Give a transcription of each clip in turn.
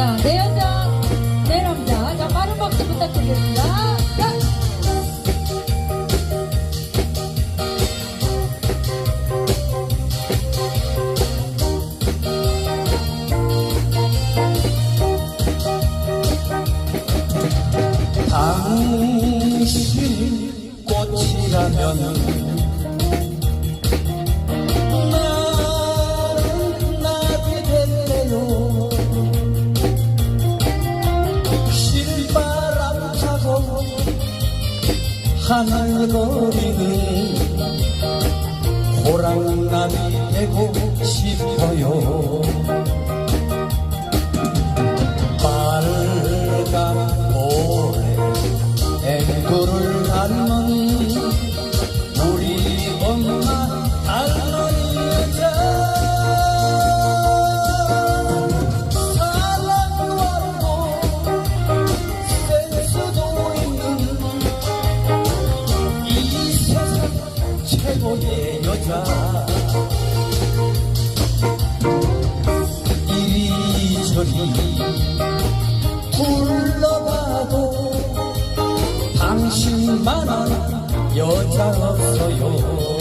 자, 내 여자, 내 남자. 자, 빠른 박수 부탁드리겠습니다. 자. 당신 꽃이라면 하늘거리는 호랑나비 되고 싶어요 이리저리 불러봐도 당신만한 여자 없어요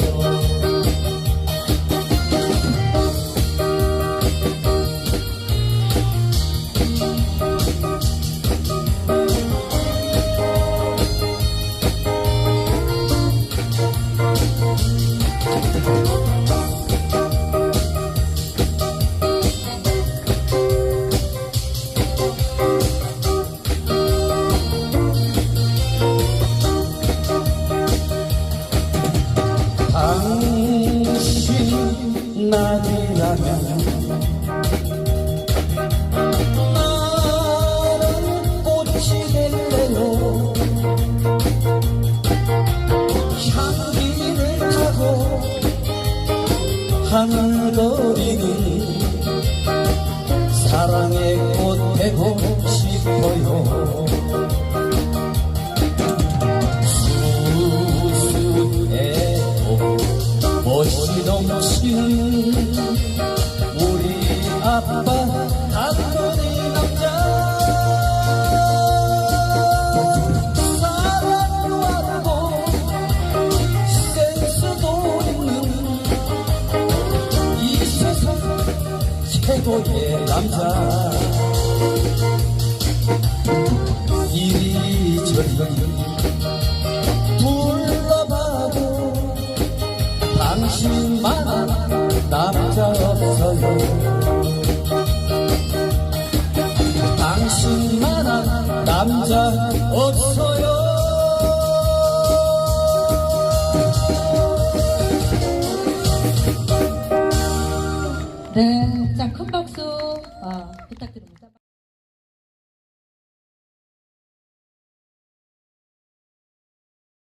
당신 나이라면 나는 꽃이 될래요 향기를 타고 하늘거리는 사랑의 꽃 되고 싶어요 최고의 남자. 이리저리 불러봐도 당신만한 남자 없어요 당신만한 남자 없어요